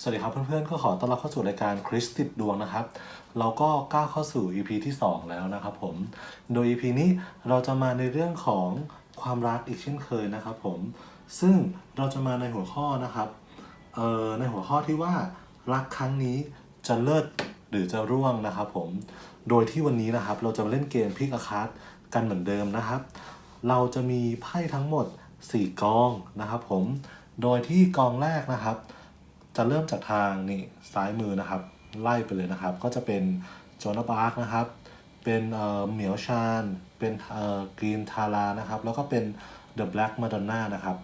สวัสดีครับเพื่อนๆ ก็ขอต้อนรับเข้าสู่รายการคริสติดดวงนะครับ เราก็ก้าวเข้าสู่ EP ที่ 2 แล้วนะครับผม โดย EP นี้เราจะมาในเรื่องของความรักอีกเช่นเคยนะครับผม ซึ่งเราจะมาในหัวข้อนะครับเอ่อในหัวข้อที่ว่ารักครั้งนี้จะเลิศหรือจะร่วงนะครับผม โดยที่วันนี้นะครับ เราจะมาเล่นเกมพิกอาคาร์ดกันเหมือนเดิมนะครับ เราจะมีไพ่ทั้งหมด 4 กองนะครับผม โดยที่กองแรกนะครับ จะเริ่มจากทางนี่ซ้ายมือนะครับ ไล่ไปเลยนะครับ ก็จะเป็นโจนาบาร์กนะครับ เป็นเอ่อเหมียวชาน เป็นเอ่อกรีนทารานะครับ แล้วก็เป็นเดอะแบล็กมาดอนน่านะครับ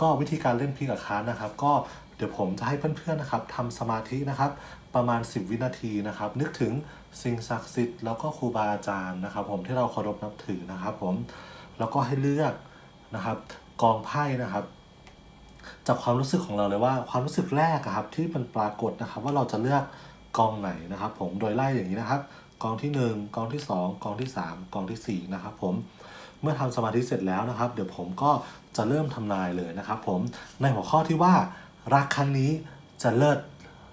ก็วิธีการเล่นพิกกับคาร์นะครับ ก็เดี๋ยวผมจะให้เพื่อนๆนะครับทำสมาธินะครับ ประมาณ 10 วินาทีนะครับ นึกถึงสิ่งศักดิ์สิทธิ์แล้วก็ครูบาอาจารย์นะครับ ผมที่เราเคารพนับถือนะครับ ผมแล้วก็ให้เลือกนะครับ กองไพ่นะครับ จากความรู้สึกของเราเลยว่าความรู้สึกแรกครับที่มันปรากฏนะครับ ว่าเราจะเลือกกองไหนนะครับ ผมโดยไล่อย่างนี้นะครับ กองที่ 1 กองที่ 2 กองที่ 3 กองทีสี่4นะครับผมเมื่อทำสมาธิเสร็จแล้วนะครับ เดี๋ยวผมก็จะเริ่มทำนายเลยนะครับ ผมในหัวข้อที่ว่ารักครั้งนี้จะเลิศ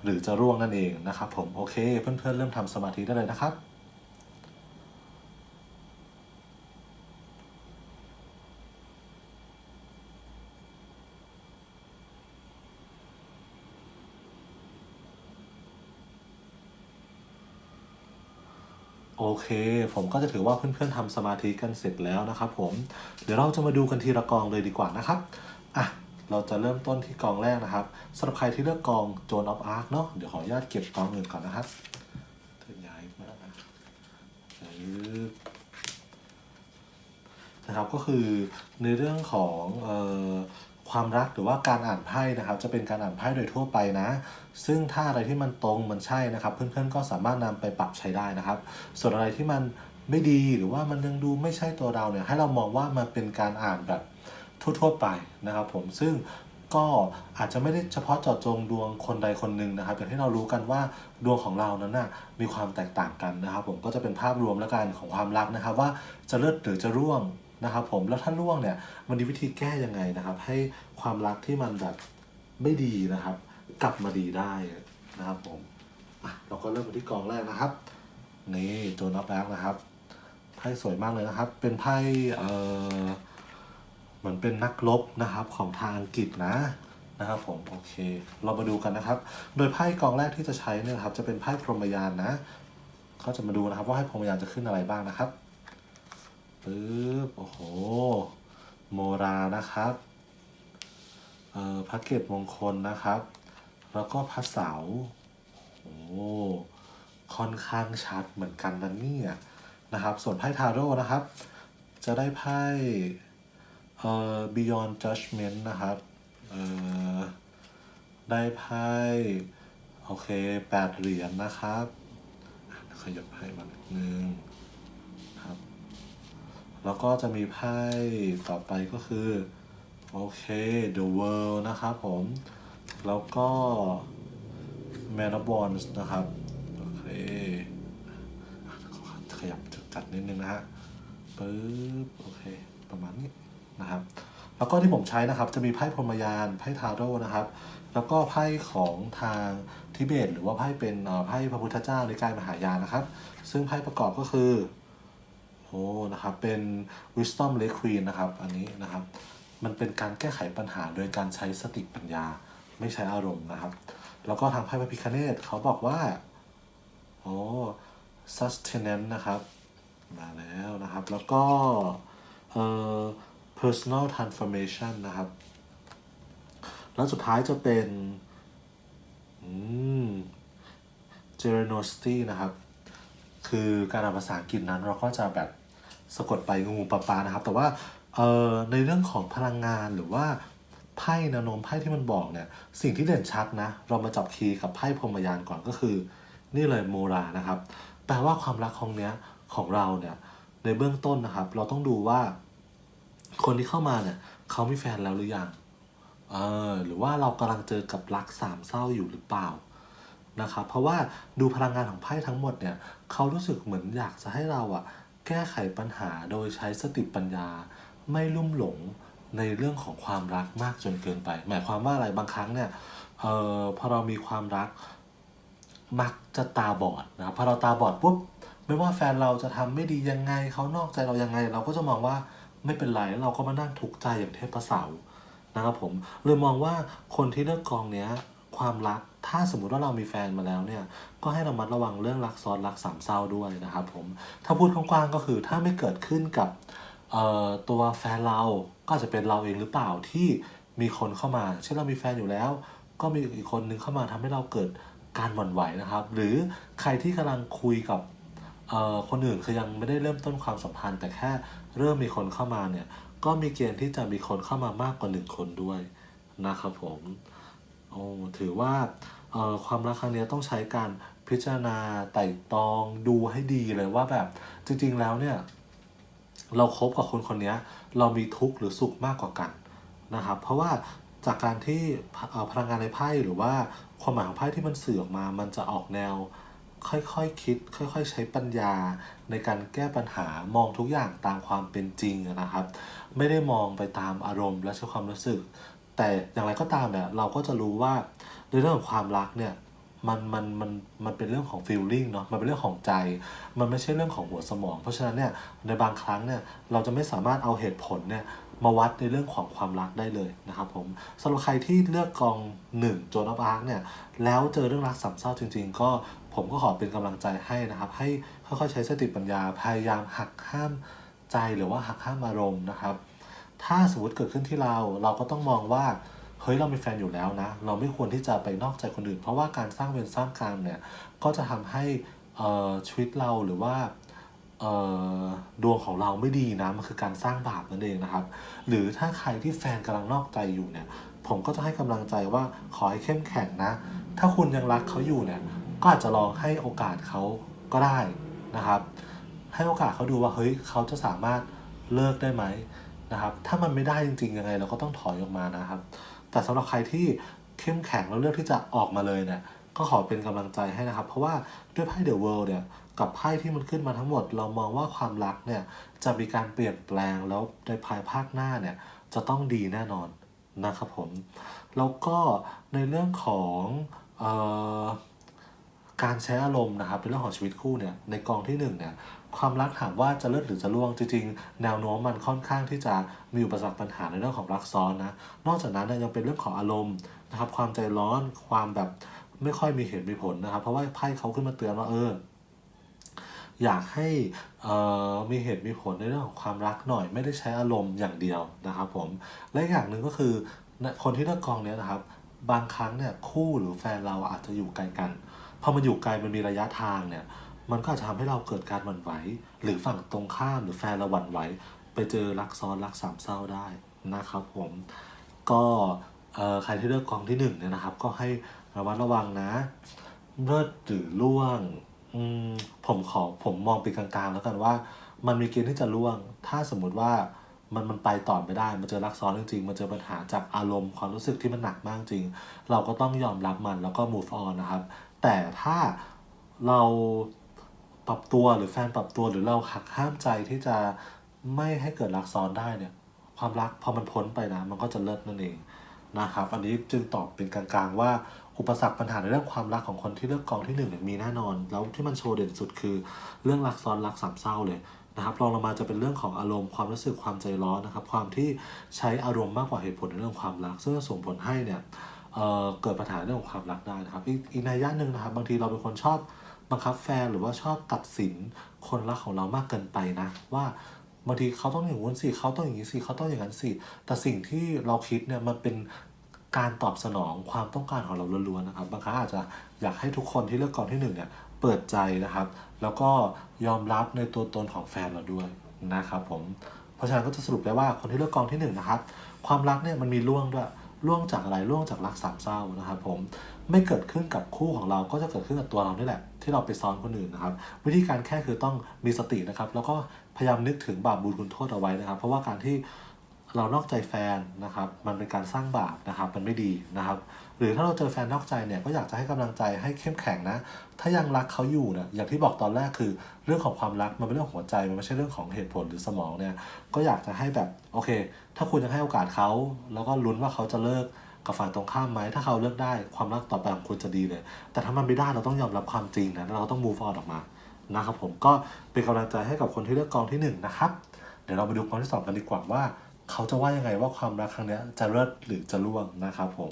หรือจะร่วงนั่นเองนะครับ ผมโอเค เพื่อนๆเริ่มทำสมาธิได้เลยนะครับ เค ผมก็จะถือว่าเพื่อนๆทำสมาธิกันเสร็จแล้วนะครับผม เดี๋ยวเราจะมาดูกันทีละกองเลยดีกว่านะครับอะเราจะเริ่มต้นที่กองแรกนะครับสำหรับใครที่เลือกกองโจนออฟอาร์คเนาะเดี๋ยวขออนุญาตเก็บกองอื่นก่อนนะครับย้ายมานะครับก็คือในเรื่องของเอ่อ ความรักหรือว่าการอ่านไพ่นะครับ จะเป็นการอ่านไพ่โดยทั่วไปนะ ซึ่งถ้าอะไรที่มันตรงมันใช่นะครับ เพื่อนๆก็สามารถนำไปปรับใช้ได้นะครับ ส่วนอะไรที่มันไม่ดีหรือว่ามันยังดูไม่ใช่ตัวเราเนี่ยให้เรามองว่ามันเป็นการอ่านแบบทั่วๆไปนะครับ ผมซึ่งก็อาจจะไม่ได้เฉพาะเจาะจงดวงคนใดคนหนึ่งนะครับอย่างที่เรารู้กันว่าดวงของเรานั้นน่ะมีความแตกต่างกันนะครับ ผมก็จะเป็นภาพรวมแล้วกันของความรักนะครับ ว่าจะเลิศหรือจะร่วง นะครับผมแล้วถ้าร่วงเนี่ยมันมีวิธีแก้ยังไงนะครับ ให้ความรักที่มันแบบไม่ดีนะครับ กลับมาดีได้นะครับผมอะเราก็เริ่มที่กองแรกนะครับ นี่โจนอฟแบ็กนะครับไพ่สวยมากเลยนะครับ เป็นไพ่เออเหมือนเป็นนักรบนะครับของทางอังกฤษนะนะครับผมโอเค เรามาดูกันนะครับ โดยไพ่กองแรกที่จะใช้เนี่ยนะครับ จะเป็นไพ่พรหมยานนะ เขาจะมาดูนะครับว่าให้พรหมยานจะขึ้นอะไรบ้างนะครับ ปึ๊บ โอ้โห โมรานะครับ เอ่อพระเกตมงคลนะครับ แล้วก็พระเสา โอ้ค่อนข้างชัดเหมือนกันนะเนี่ยนะครับ ส่วนไพ่ทาโร่นะครับ จะได้ไพ่เอ่อ Beyond Judgment นะครับ เอ่อ ได้ไพ่ โอเคแปดเหรียญนะครับ ขยับไพ่มานิดนึง แล้วก็จะมีไพ่ต่อไปก็คือ โอเค The World นะครับผม แล้วก็ Man of Wands นะครับ โอเค ขยับจุดจัดนิดนึงนะฮะปึ๊บ โอเค ประมาณนี้นะครับ แล้วก็ที่ผมใช้นะครับ จะมีไพ่พรมยานไพ่ทาโร่นะครับ แล้วก็ไพ่ของทางทิเบต หรือว่าไพ่เป็นไพ่พระพุทธเจ้าในกายมหายานนะครับ ซึ่งไพ่ประกอบก็คือ โอ้นะครับเป็น wisdom l a queen นะครับ อันนี้นะครับ มันเป็นการแก้ไขปัญหาโดยการใช้สติปัญญา ไม่ใช้อารมณ์นะครับ แล้วก็ทางไพ่พระพิคเนตเขาบอกว่าโอ้ sustenance นะครับ มาแล้วนะครับ แล้วก็เอ่อ personal transformation นะครับ แล้วสุดท้ายจะเป็นอืม generosity นะครับ คือการอ่านภาษาอังกฤษนั้นเราก็จะแบบ สะกดไปงูปลาปลานะครับ แต่ว่าเออในเรื่องของพลังงานหรือว่าไพ่แนวโน้มไพ่ที่มันบอกเนี่ย สิ่งที่เด่นชัดนะ เรามาจับคีย์กับไพ่พรมยานก่อนก็คือ นี่เลยโมรานะครับ แปลว่าความรักของเนี้ยของเราเนี่ยในเบื้องต้นนะครับ เราต้องดูว่า คนที่เข้ามาเนี่ยเขามีแฟนแล้วหรือยังเออหรือว่าเรากำลังเจอกับรักสามเศร้าอยู่หรือเปล่านะครับ เพราะว่าดูพลังงานของไพ่ทั้งหมดเนี่ยเขารู้สึกเหมือนอยากจะให้เราอะ แก้ไขปัญหาโดยใช้สติปัญญา ไม่ลุ่มหลงในเรื่องของความรักมากจนเกินไป หมายความว่าอะไรบางครั้งเนี่ยเอ่อพอเรามีความรักมักจะตาบอดนะครับพอเราตาบอดปุ๊บไม่ว่าแฟนเราจะทำไม่ดียังไงเขานอกใจเรายังไง เราก็จะมองว่าไม่เป็นไรแล้วเราก็มานั่งทุกข์ใจอย่างเทพเสานะครับผมเลยมองว่าคนที่เลือกกองเนี้ย ความรัก ถ้าสมมุติว่าเรามีแฟนมาแล้วเนี่ย ก็ให้ระมัดระวังเรื่องรักซ้อนรักสามเศร้าด้วยนะครับผม ถ้าพูดกว้างๆก็คือถ้าไม่เกิดขึ้นกับตัวแฟนเราก็จะเป็นเราเองหรือเปล่าที่มีคนเข้ามา เช่นเรามีแฟนอยู่แล้ว ก็มีอีกคนนึงเข้ามาทำให้เราเกิดการหวั่นไหวนะครับ หรือใครที่กำลังคุยกับคนอื่นคือยังไม่ได้เริ่มต้นความสัมพันธ์ แต่แค่เริ่มมีคนเข้ามาเนี่ยก็มีเกณฑ์ที่จะมีคนเข้ามามากกว่าหนึ่งคนด้วยนะครับผม โอ้ถือว่าเอ่อความรักครั้งเนี้ยต้องใช้การพิจารณาไต่ตรองดูให้ดีเลยว่าแบบจริงๆแล้วเนี่ย เราคบกับคนคนเนี้ย เรามีทุกข์หรือสุขมากกว่ากันนะครับ เพราะว่าจากการที่เอ่อพลังงานในไพ่หรือว่าความหมายของไพ่ที่มันสื่อออกมา มันจะออกแนว ค่อยๆคคิด ค่อย ๆ ใช้ปัญญาในการแก้ปัญหามองทุกอย่างตามความเป็นจริงนะครับ ไม่ได้มองไปตามอารมณ์และใช้ความรู้สึก แต่อย่างไรก็ตามเนี่ยเราก็จะรู้ว่าในเรื่องของความรักเนี่ยมันมันมันมันเป็นเรื่องของ feeling เนาะมันเป็นเรื่องของใจ มันไม่ใช่เรื่องของหัวสมอง เพราะฉะนั้นเนี่ยในบางครั้งเนี่ยเราจะไม่สามารถเอาเหตุผลเนี่ยมาวัดในเรื่องของความรักได้เลยนะครับผมสำหรับใครที่เลือกกอง1โจนาบาร์กเนี่ยแล้วเจอเรื่องรักสามเศร้าจริง ๆ ก็ผมก็ขอเป็นกำลังใจให้นะครับ ให้ค่อยๆใช้สติปัญญาพยายามหักห้ามใจหรือว่าหักห้ามอารมณ์นะครับ ถ้าสมมติเกิดขึ้นที่เรา เราก็ต้องมองว่า เฮ้ยเรามีแฟนอยู่แล้วนะ เราไม่ควรที่จะไปนอกใจคนอื่น เพราะว่าการสร้างเวรสร้างกรรมเนี่ยก็จะทำให้ชีวิตเราหรือว่าดวงของเราไม่ดีนะมันคือการสร้างบาปนั่นเองนะครับ หรือถ้าใครที่แฟนกำลังนอกใจอยู่เนี่ย ผมก็จะให้กำลังใจว่าขอให้เข้มแข็งนะ ถ้าคุณยังรักเขาอยู่เนี่ย ก็อาจจะลองให้โอกาสเขาก็ได้นะครับ ให้โอกาสเขาดูว่าเฮ้ยเขาจะสามารถเลิกได้ไหม นะครับ ถ้ามันไม่ได้จริงๆยังไงเราก็ต้องถอยออกมานะครับ แต่สำหรับใครที่เข้มแข็งแล้วเลือกที่จะออกมาเลยเนี่ยก็ขอเป็นกำลังใจให้นะครับ เพราะว่าด้วยไพ่เดอะเวิลด์เนี่ยกับไพ่ที่มันขึ้นมาทั้งหมด เรามองว่าความรักเนี่ยจะมีการเปลี่ยนแปลงแล้วในภายภาคหน้าเนี่ยจะต้องดีแน่นอนนะครับผม แล้วก็ในเรื่องของออการใช้อารมณ์นะครับเป็นเรื่องของชีวิตคู่เนี่ยในกองที่หนึ่งเนี่ย ความรักถามว่าจะเลิศหรือจะล่วงจริงๆ แนวโน้มมันค่อนข้างที่จะมีอุปสรรคปัญหาในเรื่องของรักซ้อนนะ นอกจากนั้นยังเป็นเรื่องของอารมณ์นะครับ ความใจร้อนความแบบไม่ค่อยมีเหตุมีผลนะครับ เพราะว่าไพ่เขาขึ้นมาเตือนว่าเอออยากให้มีเหตุมีผลในเรื่องของความรักหน่อย ไม่ได้ใช้อารมณ์อย่างเดียวนะครับผมและอีกอย่างหนึ่งก็คือคนที่เลือกกองเนี้ยนะครับ บางครั้งเนี่ยคู่หรือแฟนเราอาจจะอยู่ไกลกันพอมันอยู่ไกลมันมีระยะทางเนี่ย มันก็อาจจะทำให้เราเกิดการหวั่นไหว หรือฝั่งตรงข้ามหรือแฟนเราหวั่นไหว ไปเจอรักซ้อนรักสามเศร้าได้นะครับผมก็ใครที่เลือกกองที่หนึ่งเนี่ยนะครับ ก็ให้ระมัดระวังนะเลิศหรือล่วงมผมขอผมมองเป็นกลางๆ แล้วกันว่า มันมีเกณฑ์ที่จะล่วง ถ้าสมมุติว่ามันมันไปต่อไม่ได้ มันเจอรักซ้อนจริงๆ มันเจอปัญหาจากอารมณ์ความรู้สึกที่มันหนักมากจริง เราก็ต้องยอมรับมันแล้วก็ move on นะครับ แต่ถ้าเรา ปรับตัวหรือแฟนปรับตัวหรือเราหักห้ามใจที่จะไม่ให้เกิดรักซ้อนได้เนี่ย ความรักพอมันพ้นไปนะมันก็จะเลิศนั่นเองนะครับ อันนี้จึงตอบเป็นกลางๆว่าอุปสรรคปัญหาในเรื่องความรักของคนที่เลือกกองที่หนึ่งเนี่ยมีแน่นอน แล้วที่มันโชว์เด่นสุดคือ เรื่องรักซ้อนรักสามเศร้าเลยนะครับรองลงมาจะเป็นเรื่องของอารมณ์ความรู้สึกความใจร้อนนะครับ ความที่ใช้อารมณ์มากกว่าเหตุผลในเรื่องความรัก ซึ่งส่งผลให้เนี่ยเเกิดปัญหาเรื่องของความรักได้นะครับ อีกอีกนัยยะหนึ่งนะครับบางทีเราเป็นคนชอบ บังคับแฟนหรือว่าชอบตัดสินคนรักของเรามากเกินไปนะ ว่าบางทีเขาต้องอย่างนู้นสิเขาต้องอย่างนี้สิเขาต้องอย่างนั้นสิแต่สิ่งที่เราคิดเนี่ยมันเป็นการตอบสนองความต้องการของเราล้วนๆนะครับบางครั้งอาจจะอยากให้ทุกคนที่เลือกกองที่หนึ่งเนี่ยเปิดใจนะครับ แล้วก็ยอมรับในตัวตนของแฟนเราด้วยนะครับผมเพราะฉะนั้นก็จะสรุปได้ว่าคนที่เลือกกองที่หนึ่งนะครับ ความรักเนี่ยมันมีล่วงด้วยล่วงจากอะไรล่วงจากรักสามเศร้านะครับผม ไม่เกิดขึ้นกับคู่ของเราก็จะเกิดขึ้นกับตัวเรานี่แหละ ที่เราไปซ้อนคนอื่นนะครับ วิธีการแค่คือต้องมีสตินะครับ แล้วก็พยายามนึกถึงบาปบุญคุณโทษเอาไว้นะครับ เพราะว่าการที่เรานอกใจแฟนนะครับ มันเป็นการสร้างบาปนะครับ มันไม่ดีนะครับ หรือถ้าเราเจอแฟนนอกใจเนี่ยก็อยากจะให้กำลังใจให้เข้มแข็งนะ ถ้ายังรักเขาอยู่นี่ยอย่างที่บอกตอนแรกคือเรื่องของความรักมันเป็นเรื่องของหัวใจมันไม่ใช่เรื่องของเหตุผลหรือสมองเนี่ย ก็อยากจะให้แบบโอเค ถ้าคุณยังให้โอกาสเขาแล้วก็ลุ้นว่าเขาจะเลิก กับฝ่ายตรงข้ามไหม ถ้าเขาเลือกได้ความรักต่อไปของคุณจะดีเลย แต่ถ้ามันไม่ได้เราต้องยอมรับความจริงนะเราต้อง move on ออกมานะครับผมก็เป็นกำลังใจให้กับคนที่เลือกกองที่หนึ่งนะครับเดี๋ยวเราไปดูกองที่สองกันดีกว่าว่า เขาจะว่ายังไงว่าความรักครั้งนี้จะเลิศหรือจะร่วงนะครับผม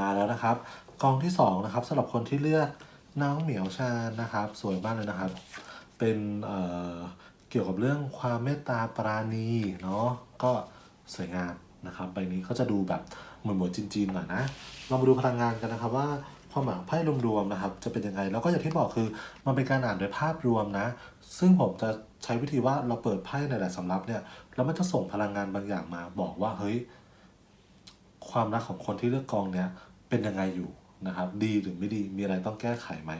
มาแล้วนะครับกองที่สองนะครับสำหรับคนที่เลือกน้องเหมียวชาญนะครับ สวยมากเลยนะครับ เป็นเเกี่ยวกับเรื่องความเมตตาปราณีเนาะก็สวยงามนะครับใบนี้ก็จะดูแบบเหมือนเหมือนจีนๆหน่อยนะเรามาดูพลังงานกันนะครับว่าความหมายไพ่รวมๆนะครับ จะเป็นยังไงแล้วก็อย่างที่บอกคือมันเป็นการอ่านโดยภาพรวมนะ ซึ่งผมจะใช้วิธีว่าเราเปิดไพ่ในหลายสำรับเนี่ยแล้วมันจะส่งพลังงานบางอย่างมาบอกว่าเฮ้ย ความรักของคนที่เลือกกองเนี้ยเป็นยังไงอยู่นะครับ ดีหรือไม่ดีมีอะไรต้องแก้ไขไหม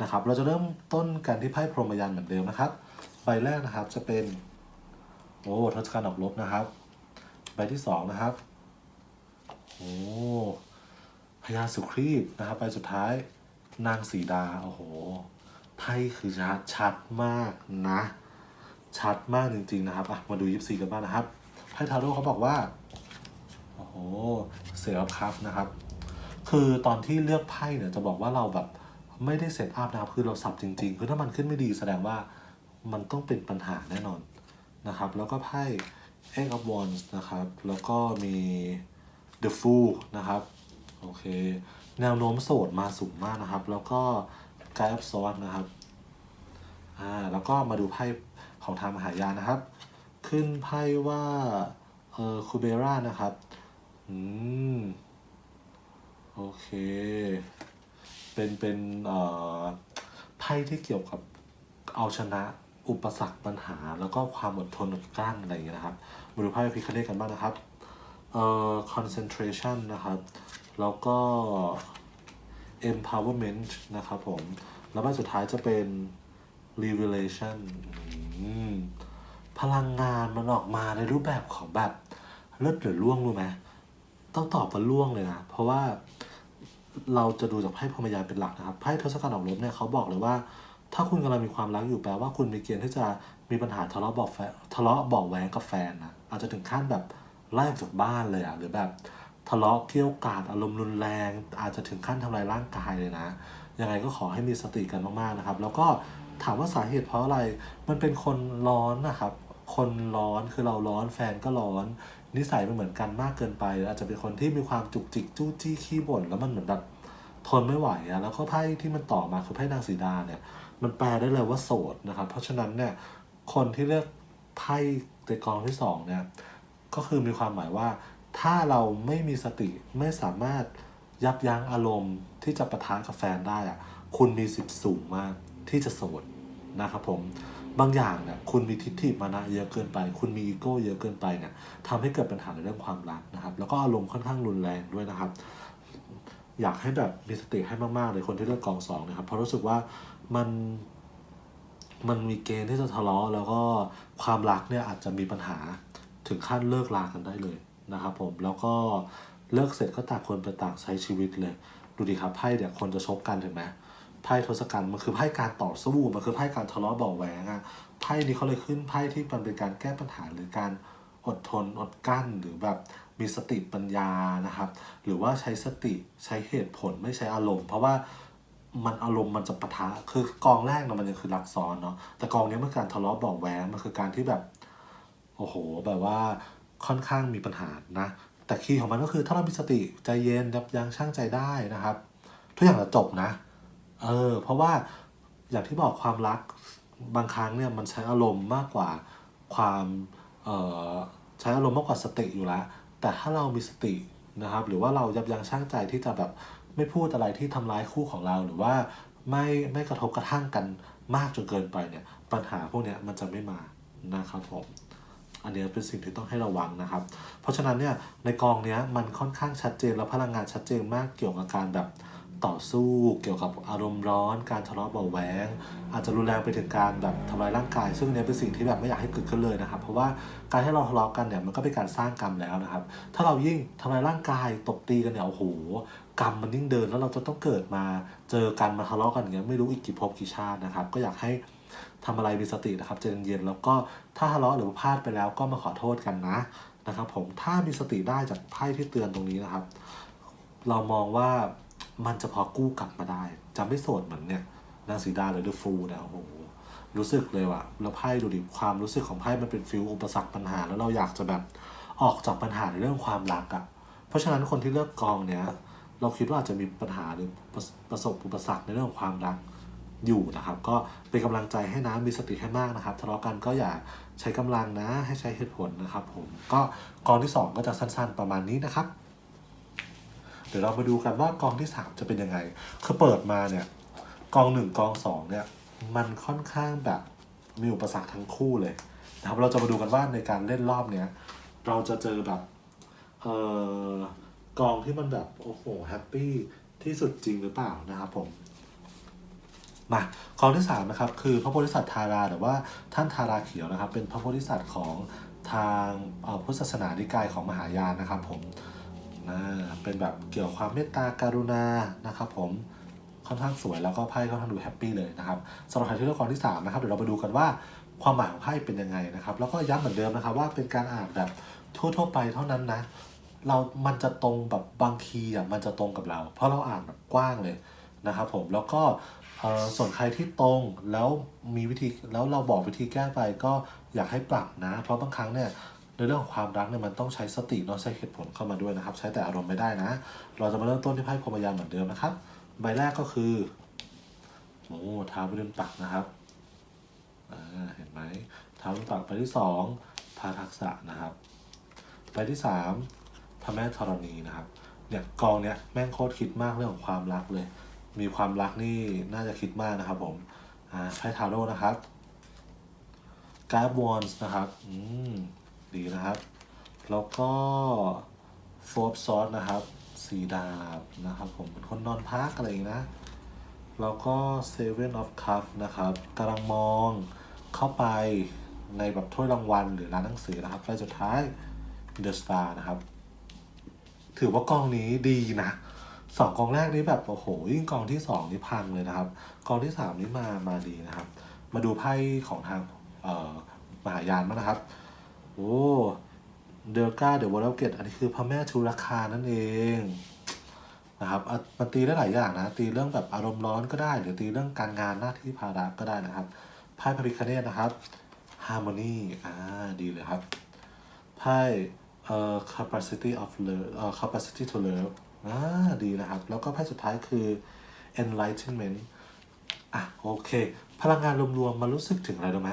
นะครับ เราจะเริ่มต้นกันที่ไพ่พรหมยันเหมือนเดิมนะครับใบแรกนะครับจะเป็นโอ้ทศกัณฐ์ออกรบนะครับใบที่สองนะครับโอ้พญาสุครีบนะครับใบสุดท้ายนางสีดาโอ้โหไพ่คือชัดชัดมากนะ ชัดมากจริงๆนะครับอะมาดูยิปซีกันบ้างนะครับไพ่ทาโร่เขาบอกว่า โอ้เสียครับนะครับ คือตอนที่เลือกไพ่เนี่ยจะบอกว่าเราแบบไม่ได้เซตอัพนะครับคือเราสับจริง ๆ คือถ้ามันขึ้นไม่ดีแสดงว่ามันต้องเป็นปัญหาแน่นอนนะครับ แล้วก็ไพ่ Eight of Wands นะครับ แล้วก็มี The Fool นะครับ โอเค แนวโน้มโสดมาสูงมากนะครับ แล้วก็ Guy of Swords นะครับ อ่า แล้วก็มาดูไพ่ของทางมหายานนะครับ ขึ้นไพ่ว่า เออคูเบรานะครับ อืม โอเค เป็นเป็นเอ่อไพ่ที่เกี่ยวกับเอาชนะอุปสรรคปัญหา แล้วก็ความอดทนอดกลั้นอะไรอย่างเงี้ยนะครับมาดูไพ่พิคเนตกันบ้างนะครับเอ่อ concentration นะครับ แล้วก็ empowerment นะครับผม แล้วใบสุดท้ายจะเป็น revelation พลังงานมันออกมาในรูปแบบของแบบเลิศหรือล่วงรู้ไหม ต้องตอบว่าล่วงเลยนะ เพราะว่าเราจะดูจากไพ่พรมยาเป็นหลักนะครับ ไพ่ทศกัณฐ์ออกรบเนี่ยเขาบอกเลยว่า ถ้าคุณกำลังมีความรักอยู่แปลว่าคุณมีเกณฑ์ที่จะมีปัญหาทะเลาะบอกแฟนทะเลาะบอกแหวงกับแฟนนะอาจจะถึงขั้นแบบไล่ออกจากบ้านเลยอะหรือแบบทะเลาะเกี่ยวกาดอารมณ์รุนแรง อาจจะถึงขั้นทำลายร่างกายเลยนะ ยังไงก็ขอให้มีสติกันมากๆนะครับ แล้วก็ถามว่าสาเหตุเพราะอะไร มันเป็นคนร้อนนะครับ คนร้อนคือเราร้อนแฟนก็ร้อน นิสัยมันเหมือนกันมากเกินไปอาจจะเป็นคนที่มีความจุกจิกจู้จี้ขี้บ่นแล้วมันเหมือนแบบทนไม่ไหวอะแล้วก็ไพ่ที่มันต่อมาคือไพ่นางสีดาเนี่ย มันแปลได้เลยว่าโสดนะครับ เพราะฉะนั้นเนี่ยคนที่เลือกไพ่ในกองที่สองเนี่ยก็คือมีความหมายว่า ถ้าเราไม่มีสติไม่สามารถยับยั้งอารมณ์ที่จะประทะกับแฟนได้อะคุณมีสิทธิ์สูงมากที่จะโสดนะครับผมางอย่างเนี่ยคุณมีทิฏฐิมานะเยอะเกินไป คุณมีอีโก้เยอะเกินไปเนี่ยทำให้เกิดปัญหาในเรื่องความรักนะครับ แล้วก็อารมณ์ค่อนข้างรุนแรงด้วยนะครับ อยากให้แบบมีสติให้มากๆเลยคนที่เลือกกองสองนะครับเพราะรู้สึกว่ามันมันมีเกณฑ์ที่จะทะเลาะแล้วก็ความรักเนี่ยอาจจะมีปัญหาถึงขั้นเลิกลากันได้เลยนะครับผมแล้วก็เลิกเสร็จก็ต่างคนไปต่างใช้ชีวิตเลย ดูดิครับไพ่เนี่ยวคนจะชกกันเห็นไหม ไพ่ทศกัณฐ์มันคือไพ่การต่อสู้มันคือไพ่การทะเลาะเบาแหวงอะไพ่นี้เขาเลยขึ้นไพ่ที่มันเป็นการแก้ปัญหาหรือการอดทนอดกลั้นหรือแบบมีสติปัญญานะครับ หรือว่าใช้สติใช้เหตุผลไม่ใช้อารมณ์ เพราะว่ามันอารมณ์มันจะปะทะคือกองแรกเนะมันยังคือรักซ้อนเนาะแต่กองนี้มันคือการทะเลาะเบาะแว้งมันคือการที่แบบโอ้โหแบบว่าค่อนข้างมีปัญหานะแต่คีย์ของมันก็คือถ้าเรามีสติใจเย็นยับยั้งชั่งใจได้นะครับ ทุกอย่างจะจบนะ เออ เพราะว่าอย่างที่บอกความรักบางครั้งเนี่ยมันใช้อารมณ์มากกว่าความเออใช้อารมณ์มากกว่าสติอยู่แล้วแต่ถ้าเรามีสตินะครับ หรือว่าเรายับยั้งชั่งใจที่จะแบบไม่พูดอะไรที่ทำร้ายคู่ของเราหรือว่าไม่ไม่กระทบกระทั่งกันมากจนเกินไปเนี่ยปัญหาพวกนี้มันจะไม่มานะครับผมอันเนี้ยเป็นสิ่งที่ต้องให้ระวังนะครับ เพราะฉะนั้นเนี่ยในกองเนี้ยมันค่อนข้างชัดเจนและพลังงานชัดเจนมากเกี่ยวกับการแบบ ต่อสู้เกี่ยวกับอารมณ์ร้อน การทะเลาะเบาแหวงอาจจะรุนแรงไปถึงการแบบทำลายร่างกาย ซึ่งเนี้ยเป็นสิ่งที่แบบไม่อยากให้เกิดขึ้นเลยนะครับ เพราะว่าการที่เราทะเลาะกันเนี่ยมันก็เป็นการสร้างกรรมแล้วนะครับ ถ้าเรายิ่งทำลายร่างกายตบตีกันเนี่ยโอ้โหกรรมมันยิ่งเดินแล้วเราจะต้องเกิดมาเจอกันมาทะเลาะกันอย่างเงี้ยไม่รู้อีกกี่ภพกี่ชาตินะครับ ก็อยากให้ทำอะไรมีสตินะครับใจเย็นๆแล้วก็ถ้าทะเลาะหรือพลาดไปแล้วก็มาขอโทษกันนะนะครับ ผมถ้ามีสติได้จากไพ่ที่เตือนตรงนี้นะครับ เรามองว่า มันจะพอกู้กลับมาได้จะไม่โสดเหมือนเนี่ยนางสีดาหรือเดอะฟูนี่ยโอ้โหรู้สึกเลยว่ะแล้วไพ่ดูดิความรู้สึกของไพ่มันเป็นฟิลอุปสรรคปัญหา แล้วเราอยากจะแบบออกจากปัญหาในเรื่องความรักอะ่ะ เพราะฉะนั้นคนที่เลือกกองเนี้ยเราคิดว่าอาจจะมีปัญหาหรือประประสบอุปสรรคในเรื่องของความรักอยู่นะครับ ก็เป็นกำลังใจให้นะมีสติให้มากนะครับทะเลาะกันก็อย่าใช้กำลังนะให้ใช้เหตุผลนะครับ ผมก็กองที่ 2 ก็จะสั้น ๆ ประมาณนี้นะครับ ดี๋ยวเรามาดูกันว่ากองที่ 3 จะเป็นยังไง คือเปิดมาเนี่ยกอง 1 กอง 2 เนี่ย มันค่อนข้างแบบมีอุปสรรคทั้งคู่เลยนะครับเราจะมาดูกันว่าในการเล่นรอบเนี้ยเราจะเจอแบบเอ่อกองที่มันแบบโอ้โหแฮปปี้ที่สุดจริงหรือเปล่านะครับผมมาข้อที่สามนะครับคือพระโพธิสัตว์ทาราหรือว่าท่านทาราเขียวนะครับ เป็นพระโพธิสัตว์ของทางพุทธศาสนานิกายของมหายานนะครับผม นะเป็นแบบเกี่ยวกับความเมตตาการุณานะครับผมค่อนข้างสวยแล้วก็ไพ่ค่อนข้างดูแฮปปี้เลยนะครับสำหรับใครที่เลือกกองที่สามนะครับเดี๋ยวเราไปดูกันว่าความหมายของไพ่เป็นยังไงนะครับแล้วก็ย้ำเหมือนเดิมนะครับว่าเป็นการอ่านแบบทั่วๆไปเท่านั้นนะเรามันจะตรงแบบบางทีอะมันจะตรงกับเรา เพราะเราอ่านแบบกว้างเลยนะครับผมแล้วก็ส่วนใครที่ตรงแล้วมีวิธีแล้วเราบอกวิธีแก้ไปก็อยากให้ปรับนะ เพราะบางครั้งเนี่ย ในเรื่องของความรักเนี่ยมันต้องใช้สติเนาะใช้เหตุผลเข้ามาด้วยนะครับ ใช้แต่อารมณ์ไม่ได้นะ เราจะมาเริ่มต้นที่ไพ่พรหมยานเหมือนเดิมนะครับ ใบแรกก็คือโอ้ท้าววิรุณปักนะครับเห็นไหมท้าววิรุณปักใบที่สองพาทักษะนะครับใบที่สามพระแม่ธรณีนะครับเนี่ยกองเนี้ยแม่งโคตรคิดมากเรื่องของความรักเลย มีความรักนี่น่าจะคิดมากนะครับผมอ่าไพ่ทาโร่นะครับการ์ดวอนส์นะครับอืม ดีนะครับ แล้วก็โฟร์ซอสนะครับ สีดาบนะครับ ผมเป็นคนนอนพักอะไรอย่างนี้นะแล้วก็ Seven of Cups นะครับกำลังมองเข้าไปในแบบถ้วยรางวัลหรือร้านหนังสือนะครับไฟสุดท้าย The Star นะครับ ถือว่ากองนี้ดีนะสองกองแรกนี้แบบโอ้โหยิ่งกองที่สองนี่พังเลยนะครับ กองที่สามนี่มามาดีนะครับ มาดูไพ่ของทางมหายานมางนะครับ โอ้เดลกาเดวอลเกตอันนี้คือพระแม่ชุราคานั่นเองนะครับอะมันตีได้หลายอย่างนะ ตีเรื่องแบบอารมณ์ร้อนก็ได้ หรือตีเรื่องการงานหน้าที่ภาระก็ได้นะครับไพ่พระพิคเนตนะครับ harmony อ่าดีเลยครับไพ่เอ่อ capacity of love เอ่อ capacity to love อ่าดีนะครับ แล้วก็ไพ่สุดท้ายคือ enlightenment อะโอเค พลังงานรวมๆมันรู้สึกถึงอะไรรู้ไหม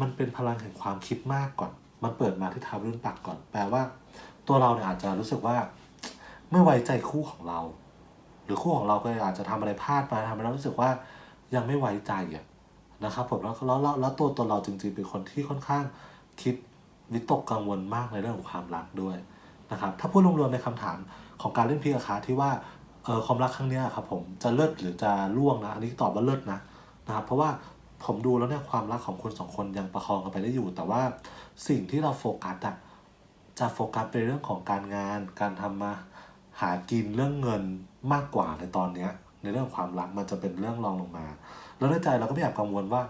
มันเป็นพลังแห่งความคิดมากก่อน มันเปิดมาที่ท้าวรุ่นปักก่อน แปลว่า ตัวเราเนี่ยอาจจะรู้สึกว่า ไม่ไว้ใจคู่ของเรา หรือคู่ของเราก็อาจจะทำอะไรพลาดไปทำให้เรารู้สึกว่ายังไม่ไว้ใจอะนะครับผมแล้วแล้วแล้วแล้วตัวตัวเราจริงๆเป็นคนที่ค่อนข้างคิดวิตกกังวลมากในเรื่องของความรักด้วยนะครับถ้าพูดรวมๆในคำถามของการเล่นพีอาคาที่ว่าเออความรักครั้งนี้ครับผมจะเลิศหรือจะล่วงนะอันนี้ตอบว่าเลิศนะนะครับเพราะว่า ผมดูแล้วเนี่ยความรักของคนสองคนยังประคองกันไปได้อยู่ แต่ว่าสิ่งที่เราโฟกัสอะจะโฟกัสไปเรื่องของการงาน การทำมาหากินเรื่องเงินมากกว่าในตอนเนี้ย ในเรื่องความรักมันจะเป็นเรื่องรองลงมา แล้วในใจเราก็ไม่อยากกังวลว่า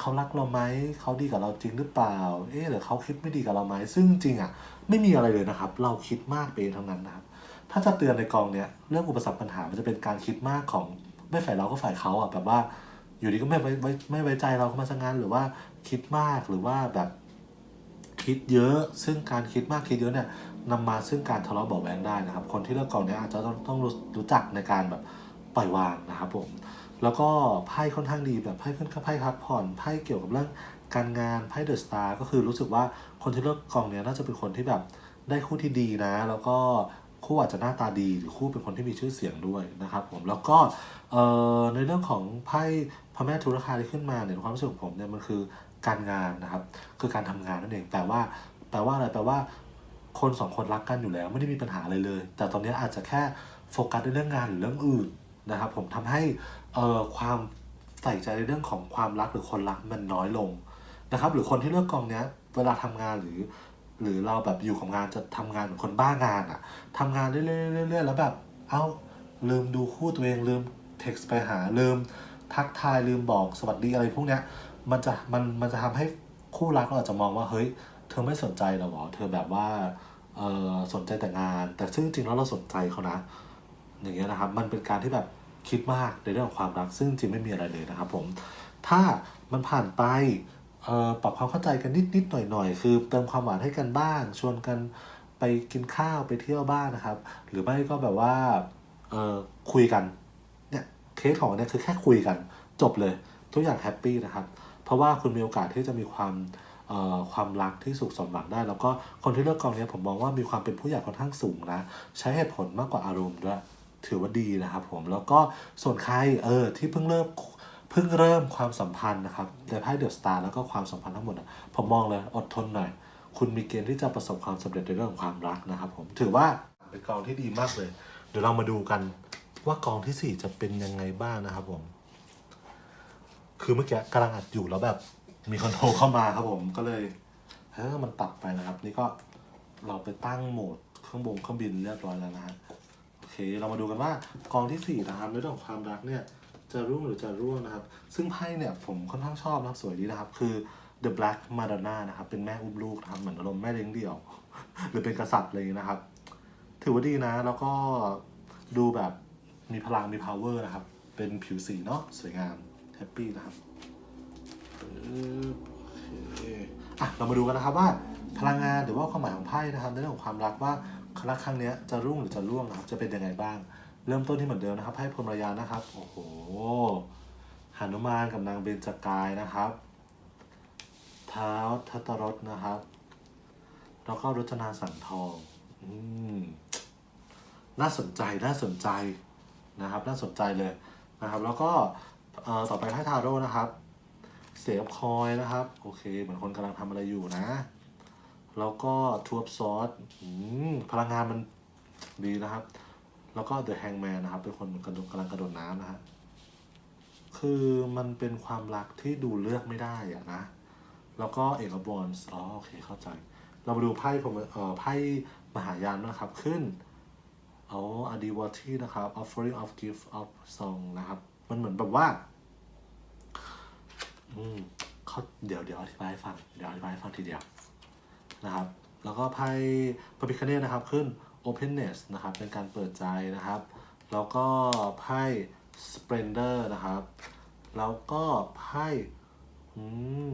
เขารักเราไหมเขาดีกับเราจริงหรือเปล่า เอ๊ะหรือเขาคิดไม่ดีกับเราไหมซึ่งจริงอะ ไม่มีอะไรเลยนะครับ เราคิดมากไปทั้งนั้นนะครับ ถ้าจะเตือนในกองเนี้ยเรื่องอุปสรรคปัญหามันจะเป็นการคิดมากของไม่ฝ่ายเราก็ฝ่ายเขาอะแบบว่า อยู่ดีก็ไม่ไว้ไว้ไม่ไว้ใจเราเข้ามาซะงั้นหรือว่าคิดมากหรือว่าแบบคิดเยอะ ซึ่งการคิดมากคิดเยอะเนี่ยนำมาซึ่งการทะเลาะเบาะแวงได้นะครับ คนที่เลือกกองเนี้ยอาจจะต้องต้องรู้รู้จักในการแบบปล่อยวางนะครับผมแล้วก็ไพ่ค่อนข้างดีแบบไพ่ค่อนข้างไพ่พักผ่อนไพ่เกี่ยวกับเรื่องการงานไพ่เดอะสตาร์ก็คือรู้สึกว่าคนที่เลือกกองเนี้ยน่าจะเป็นคนที่แบบได้คู่ที่ดีนะ แล้วก็คู่อาจจะหน้าตาดีหรือคู่เป็นคนที่มีชื่อเสียงด้วยนะครับผมแล้วก็ในเรื่องของไพ่ พระแม่ทุนราคาที่ขึ้นมาเนี่ยความรู้สึกของผมเนี่ยมันคือการงานนะครับ คือการทำงานนั่นเองแปลว่าแปลว่าอะไรแปลว่า คนสองคนรักกันอยู่แล้ว ไม่ได้มีปัญหาอะไรเลย แต่ตอนนี้อาจจะแค่โฟกัสในเรื่องงานหรือเรื่องอื่นนะครับ ผมทำให้เอ่อความใส่ใจในเรื่องของความรักหรือคนรักมันน้อยลงนะครับ หรือคนที่เลือกกองเนี้ยเวลาทำงานหรือ หรือเราแบบอยู่กับงานจะทำงานเหมือนคนบ้างานอะทำงานเรื่อยๆเรื่อยๆแล้วแบบ เอ้าลืมดูคู่ตัวเองลืมเท็กซ์ไปหาลืม ทักทายลืมบอกสวัสดีอะไรพวกเนี้ยมันจะมันมันจะทำให้คู่รักเราอาจจะมองว่าเฮ้ย เธอไม่สนใจเราหรอเธอแบบว่าเออสนใจแต่งาน แต่ซึ่งจริงแล้วเราสนใจเขานะ อย่างเงี้ยนะครับ มันเป็นการที่แบบคิดมากในเรื่องของความรัก ซึ่งจริงไม่มีอะไรเลยนะครับ ผม ถ้ามันผ่านไปเอ่อปรับความเข้าใจกันนิดๆหน่อยๆคือเติมความหวานให้กันบ้าง ชวนกันไปกินข้าวไปเที่ยวบ้างนะครับ หรือไม่ก็แบบว่าเอ่อคุยกัน เคสของเนี่ยคือแค่คุยกันจบเลย ทุกอย่างแฮปปี้นะครับ เพราะว่าคุณมีโอกาสที่จะมีความความรักที่สุขสมหวังได้ แล้วก็คนที่เลือกกองนี้ผมมองว่ามีความเป็นผู้ใหญ่ค่อนข้างสูงนะ ใช้เหตุผลมากกว่าอารมณ์ด้วย ถือว่าดีนะครับผมแล้วก็ส่วนใครเออที่เพิ่งเริ่มเพิ่งเริ่มความสัมพันธ์นะครับในไพ่เดอะสตาร์แล้วก็ความสัมพันธ์ทั้งหมดผมมองเลยอดทนหน่อย คุณมีเกณฑ์ที่จะประสบความสำเร็จในเรื่องของความรักนะครับผมถือว่าเป็นกองที่ดีมากเลย เดี๋ยวเรามาดูกัน ว่ากองที่สี่จะเป็นยังไงบ้างนะครับผม คือเมื่อกี้กำลังอัดอยู่แล้วแบบ มีคอนโทรเข้ามาครับผมก็เลยเฮ้ยมันตัดไปนะครับ นี่ก็เราไปตั้งโหมดเครื่องบงเครื่องบินเรียบร้อยแล้วนะฮะโอเค เรามาดูกันว่ากองที่สี่นะครับในเรื่องของความรักเนี่ยจะรุ่งหรือจะร่วงนะครับ ซึ่งไพ่เนี่ยผมค่อนข้างชอบนะครับสวยดีนะครับ คือ The Black Madonna นะครับ เป็นแม่อุ้มลูกนะครับ เหมือนอารมณ์แม่เลี้ยงเดี่ยว หรือเป็นกษัตริย์อะไรอย่างนี้นะครับ ถือว่าดีนะ แล้วก็ดูแบบ มีพลังมี power นะครับ เป็นผิวสีเนาะสวยงามแฮปปี้นะครับโอเคอะเรามาดูกันนะครับว่าพลังงานหรือว่าความหมายของไพ่นะครับในเรื่องของความรักว่ารักครั้งนี้จะรุ่งหรือจะร่วงนะครับ จะเป็นยังไงบ้าง เริ่มต้นที่เหมือนเดิมนะครับไพ่พรมรยานะครับ โอ้โหหนุมานกับนางเบญจกายนะครับ เท้าทัตตรสนะครับ แล้วก็รจนาสังทอง อืม น่าสนใจ น่าสนใจ นะครับน่าสนใจเลยนะครับ แล้วก็ต่อไปไพ่ทาโร่นะครับเสียบคอยนะครับ โอเค เหมือนคนกำลังทำอะไรอยู่นะ แล้วก็ทูบซอสพลังงานมันดีนะครับ แล้วก็เดอะแฮงแมนนะครับ เป็นคนกระโดดกำลังกระโดดน้ำนะฮะคือมันเป็นความรักที่ดูเลือกไม่ได้อะนะ แล้วก็เอกบอลส์อ๋อโอเคเข้าใจ เรามาดูไพ่ผมเอ่อไพ่มหายานนะครับขึ้น เอาอดีวอที่นะครับ offering of gift of song นะครับ มันเหมือนแบบว่า อืมเขาเดี๋ยวเดี๋ยวอธิบายให้ฟัง เดี๋ยวอธิบายให้ฟังทีเดียวนะครับ แล้วก็ไพ่พระพิคเนตนะครับ ขึ้น openness นะครับ เป็นการเปิดใจนะครับ แล้วก็ไพ่ splendor นะครับ แล้วก็ไพ่อืม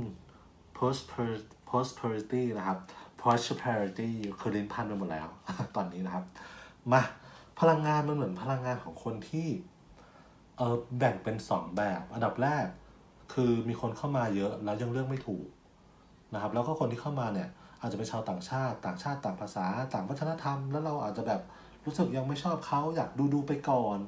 prosper prosperity นะครับ prosperity คือลิ้นพันไปหมดแล้ว ตอนนี้นะครับ มา พลังงานมันเหมือนพลังงานของคนที่เออแบ่งเป็นสองแบบ อันดับแรก คือมีคนเข้ามาเยอะแล้วยังเลือกไม่ถูกนะครับ แล้วก็คนที่เข้ามาเนี่ย อาจจะเป็นชาวต่างชาติ ต่างชาติต่างภาษา ต่างวัฒนธรรม แล้วเราอาจจะแบบรู้สึกยังไม่ชอบเขาอยากดูดูไปก่อน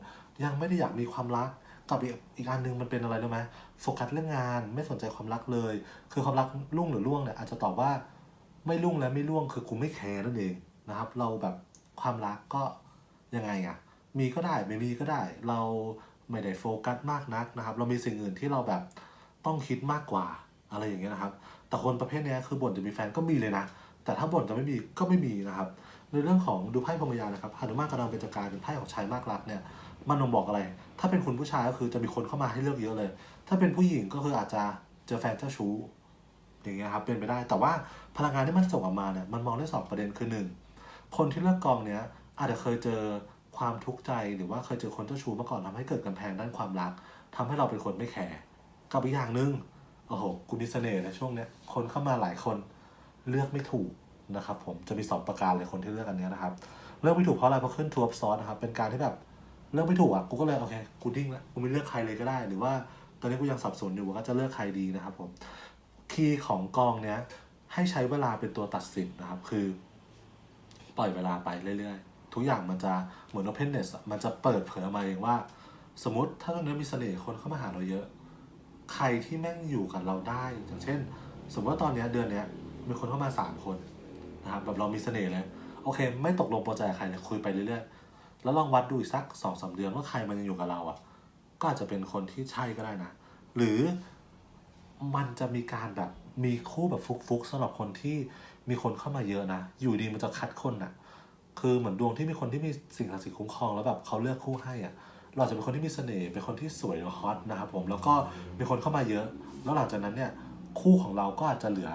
ยังไม่ได้อยากมีความรักกับอีกอีกอันหนึงมันเป็นอะไรรู้ไหมโฟกัสเรื่องงานไม่สนใจความรักเลย คือความรักรุ่งหรือร่วงเนี่ยอาจจะตอบว่าไม่รุ่งและไม่ร่วงคือกูไม่แคร์นั่นเองนะครับ เราแบบความรักก็ ยังไงอะมีก็ได้ไม่มีก็ได้ เราไม่ได้โฟกัสมากนักนะครับ เรามีสิ่งอื่นที่เราแบบต้องคิดมากกว่าอะไรอย่างเงี้ยนะครับ แต่คนประเภทเนี้ยคือบ่นจะมีแฟนก็มีเลยนะ แต่ถ้าบ่นจะไม่มีก็ไม่มีนะครับ ในเรื่องของดูไพ่พรมยานนะครับหานุมานกำลังเป็นจักรายเป็นไพ่ของชายมากรักเนี่ยมันนงบอกอะไร ถ้าเป็นคุณผู้ชายก็คือจะมีคนเข้ามาให้เลือกเยอะเลย ถ้าเป็นผู้หญิงก็คืออาจจะเจอแฟนเจ้าชู้อย่างเงี้ยครับเป็นไปได้ แต่ว่าพลังงานที่มันส่งออกมาเนี่ยมันมองได้สองประเด็นคือหนึ่งคนที่เลือกกองเนี้ย อาจจะเคยเจอความทุกข์ใจหรือว่าเคยเจอคนเจ้าชู้มาก่อนทำให้เกิดกำแพงด้านความรักทำให้เราเป็นคนไม่แคร์กับอีกอย่างหนึ่งโอ้โหกูมีเสน่ห์ในช่วงเนี้ยคนเข้ามาหลายคนเลือกไม่ถูกนะครับ ผมจะมีสองประการเลยคนที่เลือกอันเนี้ยนะครับเลือกไม่ถูกเพราะอะไรเพราะขึ้นทัวร์ซ้อสนะครับเป็นการที่แบบเลือกไม่ถูกอะกูก็เลยโอเคกูดิ้งล้วกูไม่เลือกใครเลยก็ได้ หรือว่าตอนนี้กูยังสับสนอยู่ว่าจะเลือกใครดีนะครับผมคีย์ของกองเนี้ยให้ใช้เวลาเป็นตัวตัดสินนะครับ คือ ปล่อยเวลาไปเรื่อยๆ ทุกอย่างมันจะเหมือน openness มันจะเปิดเผยมาเองว่า สมมติถ้าตรงนี้มีเสน่ห์คนเข้ามาหาเราเยอะ ใครที่แม่งอยู่กับเราได้ อย่างเช่น สมมติว่าตอนนี้เดือนนี้มีคนเข้ามาสามคนนะครับแบบเรามีเสน่ห์เลยโอเค ไม่ตกลงโปรใจกับใครเลยคุยไปเรื่อยๆ แล้วลองวัดดูอีกสักสองสามเดือนว่าใครมันยังอยู่กับเราอะ ก็อาจจะเป็นคนที่ใช่ก็ได้นะ หรือมันจะมีการแบบมีคู่แบบฟุกๆสำหรับคนที่มีคนเข้ามาเยอะนะ อยู่ดีมันจะคัดคนอะ คือเหมือนดวงที่มีคนที่มีสิ่งศักดิ์สิทธิ์คุ้มครองแล้วแบบเขาเลือกคู่ให้อะเราจะเป็นคนที่มีเสน่ห์เป็นคนที่สวยฮอตนะครับผมแล้วก็มีคนเข้ามาเยอะ แล้วหลังจากนั้นเนี่ยคู่ของเราก็อาจจะเหลือ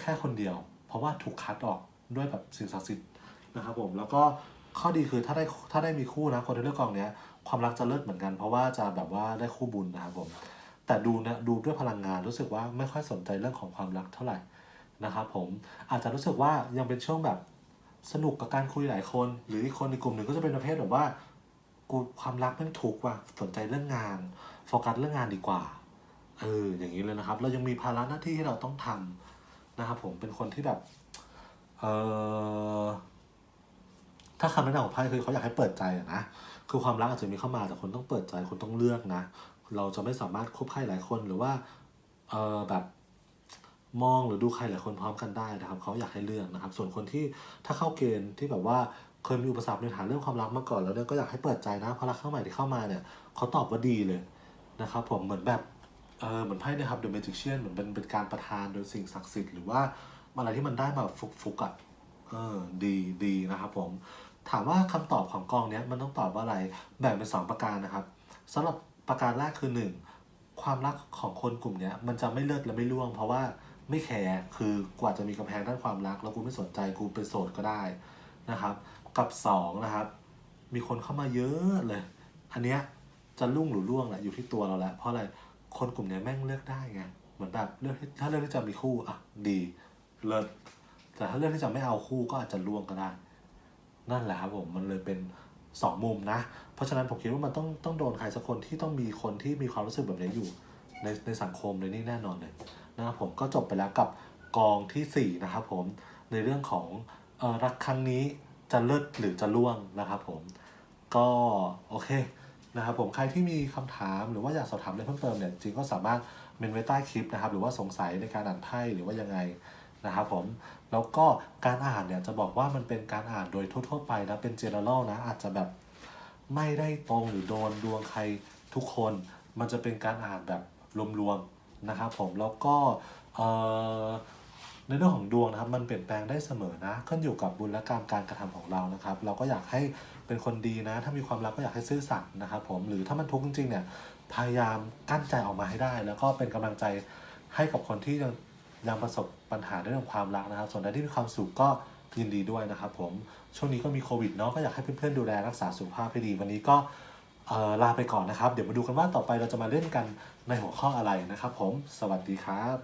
แค่คนเดียว เพราะว่าถูกคัดออกด้วยแบบสิ่งศักดิ์สิทธิ์นะครับผมแล้วก็ข้อดีคือถ้าได้ถ้าได้มีคู่นะคนที่เลือกกองเนี้ยความรักจะเลิศเหมือนกัน เพราะว่าจะแบบว่าได้คู่บุญนะครับผมแต่ดูนะดูด้วยพลังงานรู้สึกว่าไม่ค่อยสนใจเรื่องของความรักเท่าไหร่นะครับผมอาจจะรู้สึกว่ายังเป็นช่วงแบบ สนุกกับการคุยหลายคน หรืออีกคนในกลุ่มหนึ่งก็จะเป็นประเภทแบบว่ากูความรักม่งทุกว่ะสนใจเรื่องงานโฟกัสเรื่องงานดีกว่าเอออย่างนี้เลยนะครับ เรายังมีภาระหน้าที่ที่เราต้องทำนะครับผมเป็นคนที่แบบเออถ้าคำแนะนำของไพ่คือเขาอยากให้เปิดใจนะคือความรักอาจจะมีเข้ามาแต่คนต้องเปิดใจคนต้องเลือกนะ เราจะไม่สามารถคบใครหลายคนหรือว่าเออแบบ มองหรือดูใครหลายคนพร้อมกันได้นะครับเขาอยากให้เลือกนะครับ ส่วนคนที่ถ้าเข้าเกณฑ์ที่แบบว่าเคยมีอุปสรรคในฐานเรื่องความรักมาก่อน แล้วเนี่ยก็อยากให้เปิดใจนะเพราะรักเข้าใหม่ที่เข้ามาเนี่ยเขาตอบว่าดีเลยนะครับผมเหมือนแบบเออเหมือนไพ่นะครับ The Magician เหมือนเป็นเป็นการประทานโดยสิ่งศักดิ์สิทธิ์หรือว่าอะไรที่มันได้มาฟุกฟุกๆอะเออดีดีนะครับผมถามว่าคำตอบของกองเนี้ยมันต้องตอบว่าอะไรแบ่งเป็นสองประการนะครับสำหรับประการแรกคือหนึ่งความรักของคนกลุ่มเนี้ยมันจะไม่เลิศและไม่ร่วง เพราะว่า ไม่แคร์คือกว่าจะมีกำแพงด้านความรัก แล้วกูไม่สนใจกูเป็นโสดก็ได้นะครับ กับสองนะครับ มีคนเข้ามาเยอะเลย อันเนี้ยจะรุ่งหรือร่วงแหละอยู่ที่ตัวเราแหละเพราะอะไรคนกลุ่มเนี้ยแม่งเลือกได้ไงเหมือนแบบเลือกถ้าเลือกที่จะมีคู่อะดีเลิศแต่ถ้าเลือกที่จะไม่เอาคู่ก็อาจจะร่วงก็ได้ นั่นแหละครับผมมันเลยเป็นสองมุมนะ เพราะฉะนั้นผมคิดว่ามันต้องต้องโดนใครสักคนที่ต้องมีคนที่มีความรู้สึกแบบนี้อยู่ในในสังคมในนี่แน่นอนเลย นะครับผมก็จบไปแล้วกับกองที่สี่นะครับผมในเรื่องของออรักครั้งนี้จะเลิศหรือจะล่วงนะครับผมก็โอเคนะครับผมใครที่มีคำถามหรือว่าอยากสอบถามอะไรเพิ่มเติมเนี่ยจริงก็สามารถเมนไว้ใต้คลิปนะครับ หรือว่าสงสัยในการอ่านไพ่หรือว่ายังไงนะครับผมแล้วก็การอ่านเนี่ยจะบอกว่ามันเป็นการอ่านโดยทั่ว ๆ ไปนะเป็น general นะอาจจะแบบไม่ได้ตรงหรือโดนดวงใครทุกคน มันจะเป็นการอ่านแบบรวมๆ นะครับผมแล้วก็ในเรื่องของดวงนะครับมันเปลี่ยนแปลงได้เสมอนะขึ้นอยู่กับบุญและกรรมการกระทำของเรานะครับ เราก็อยากให้เป็นคนดีนะ ถ้ามีความรักก็อยากให้ซื่อสัตย์นะครับผมหรือถ้ามันทุกข์จริงๆเนี่ยพยายามกั้นใจออกมาให้ได้ แล้วก็เป็นกำลังใจให้กับคนที่ยังยังประสบปัญหาเรื่องความรักนะครับ ส่วนใดที่มีความสุขก็ยินดีด้วยนะครับผมช่วงนี้ก็มีโควิดเนาะก็อยากให้เพื่อนๆดูแลรักษาสุขภาพให้ดี วันนี้ก็ลาไปก่อนนะครับ เดี๋ยวมาดูกันว่าต่อไปเราจะมาเล่นกัน ในหัวข้ออะไรนะครับผม สวัสดีครับ